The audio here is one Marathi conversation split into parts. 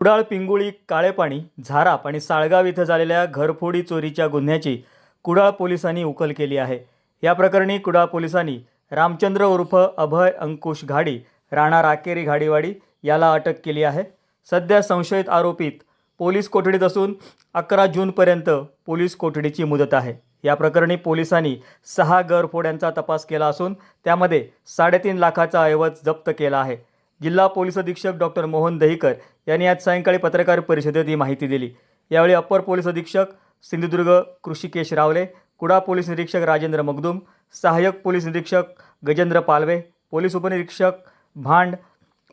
कुडाळ पिंगुळी काळेपाणी झाराप आणि साळगाव इथं झालेल्या घरफोडी चोरीच्या गुन्ह्याची कुडाळ पोलिसांनी उकल केली आहे. या प्रकरणी कुडाळ पोलिसांनी रामचंद्र उर्फ अभय अंकुश घाडी राणा राकेरी घाडीवाडी याला अटक केली आहे. सध्या संशयित आरोपीत पोलीस कोठडीत असून अकरा जूनपर्यंत पोलीस कोठडीची मुदत आहे. या प्रकरणी पोलिसांनी सहा गरफोड्यांचा तपास केला असून त्यामध्ये साडेतीन लाखाचा ऐवज जप्त केला आहे. जिल्हा पोलीस अधीक्षक डॉक्टर मोहन दहीकर यांनी आज सायंकाळी पत्रकार परिषदेत ही माहिती दिली. यावेळी अप्पर पोलीस अधीक्षक सिंधुदुर्ग कृषिकेश रावले कुडा पोलीस निरीक्षक राजेंद्र मगदूम सहाय्यक पोलीस निरीक्षक गजेंद्र पालवे पोलीस उपनिरीक्षक भांड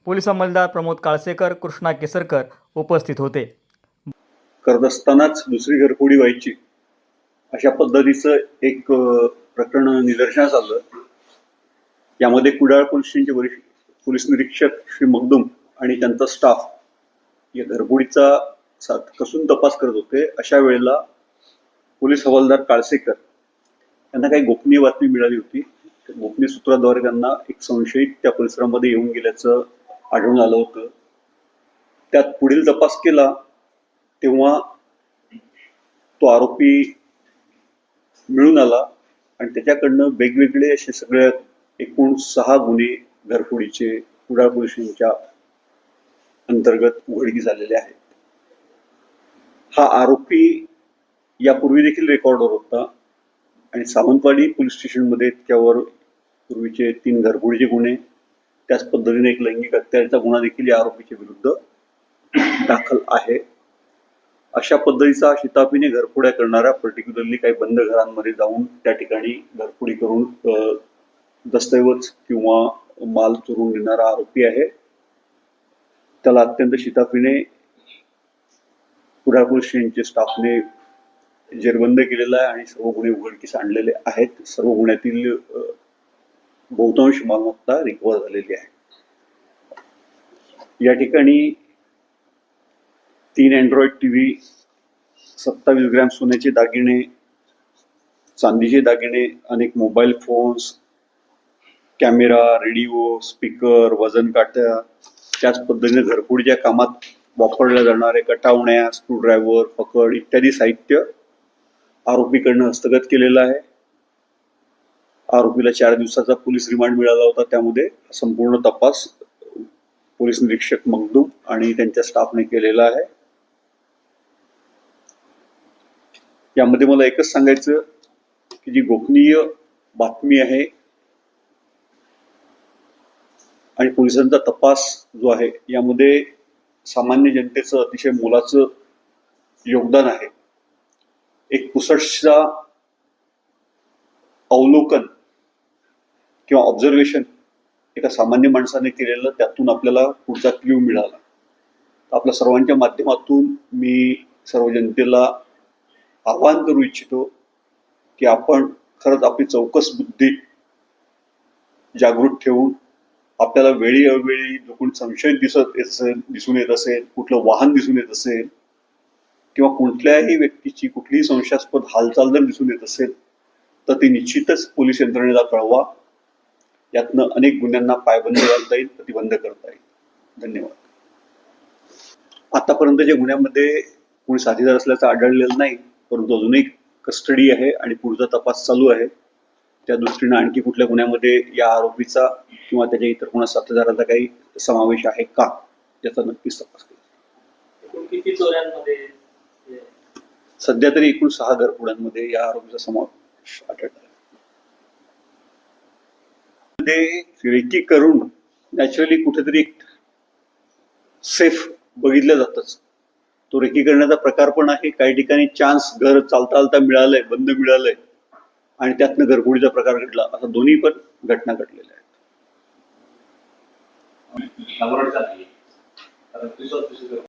पोलीस अंमलदार प्रमोद काळसेकर कृष्णा केसरकर उपस्थित होते. करत असतानाच दुसरी घरफोडी व्हायची. अशा पद्धतीचं एक प्रकरण निदर्शनास आलं. यामध्ये कुडाळ पोलीस स्टेशनचे वरिष्ठ पोलीस निरीक्षक श्री मगदुम आणि त्यांचा स्टाफ या घरगुडीचा साथ कसून तपास करत होते अशा वेळेला पोलीस हवालदार काळसेकर यांना काही गोपनीय बातमी मिळाली होती. गोपनीय सूत्राद्वारे त्यांना एक संशयित त्या परिसरामध्ये येऊन गेल्याचं आढळून आलं होतं. त्यात पुढील तपास केला तेव्हा तो आरोपी मिळून आला आणि त्याच्याकडनं वेगवेगळे असे सगळ्यात एकूण सहा गुन्हे घरफोडीचे कुडाळ अंतर्गत उघडकीस झालेले आहेत हा आरोपी यापूर्वी देखील रेकॉर्डवर होता आणि सावंतवाडी पोलीस स्टेशनमध्ये त्यावर पूर्वीचे तीन घरफोडीचे गुन्हे त्याच पद्धतीने एक लैंगिक अत्याचाराचा गुन्हा देखील या आरोपीच्या विरुद्ध दाखल आहे. अशा पद्धतीचा शिताफीने घरफोड्या करणाऱ्या पर्टिक्युलरली काही बंद घरांमध्ये जाऊन त्या ठिकाणी घरफोडी करून दस्तऐवज किंवा माल चोरून नेणारा आरोपी आहे. त्याला अत्यंत शिताफीने कुडाळ पोलीस स्टाफने जेरबंद केलेला आहे आणि सर्व गुन्हे उघडकीस आणलेले आहेत. सर्व गुन्ह्यातील बहुतांश मालमत्ता रिकवर झालेली आहे. या ठिकाणी तीन अँड्रॉइड टी व्ही सत्तावीस ग्रॅम सोन्याचे दागिने चांदीचे दागिने अनेक mobile phones camera radio speaker वजन काट्या त्याच पद्धतीने घरफोडीच्या कामात वापरल्या जाणारे कटावण्या स्क्रूड्रायव्हर पकड इत्यादी साहित्य आरोपीकडनं हस्तगत केलेलं आहे. आरोपीला चार दिवसाचा पोलीस रिमांड मिळाला होता. त्यामध्ये संपूर्ण तपास पोलीस निरीक्षक मगदूम आणि त्यांच्या स्टाफने केलेला आहे. यामध्ये मला एकच सांगायचं की जी गोपनीय बातमी आहे आणि पोलिसांचा तपास जो आहे यामध्ये सामान्य जनतेचं अतिशय मोलाचं योगदान आहे. एक पुसटचा अवलोकन किंवा ऑब्झर्वेशन एका सामान्य माणसाने केलेलं त्यातून आपल्याला पुढचा क्ल्यू मिळाला. आपल्या सर्वांच्या माध्यमातून मी सर्व जनतेला आवाहन करू इच्छितो की आपण खरंच आपली चौकस बुद्धी जागृत ठेवून आपल्याला वेळी अवेळी जो कोणी संशय दिसत येत असेल दिसून येत असेल कुठलं वाहन दिसून येत असेल किंवा कुठल्याही व्यक्तीची कुठलीही संशयास्पद हालचाल जर दिसून येत असेल तर ती निश्चितच पोलीस यंत्रणेला कळवा. यातनं अनेक गुन्ह्यांना पायबंद घालता येईल प्रतिबंध करता येईल. धन्यवाद. आतापर्यंतच्या गुन्ह्यामध्ये कोणी साथीदार असल्याचं आढळलेलं नाही परंतु अजूनही कस्टडी आहे आणि पुढचा तपास चालू आहे. त्या दृष्टीनं आणखी कुठल्या गुन्ह्यामध्ये या आरोपीचा किंवा त्याच्या इतर कोणा साथीदाराचा काही समावेश आहे का? याचा नक्कीच तपास केला एकूण किती चोऱ्यांमध्ये सध्या तरी एकूण सहा घरफोड्यांमध्ये या आरोपीचा समावेश आढळला रेकी करून नॅचरली कुठेतरी सेफ बघितलं जातच. तो रेकी करण्याचा प्रकार पण आहे. काही ठिकाणी चान्स घर चालता चालता मिळालंय बंद मिळालंय. आणि त्यातनं घरगुडीचा प्रकार घडला. असा दोन्ही पण घटना घडलेल्या आहेत.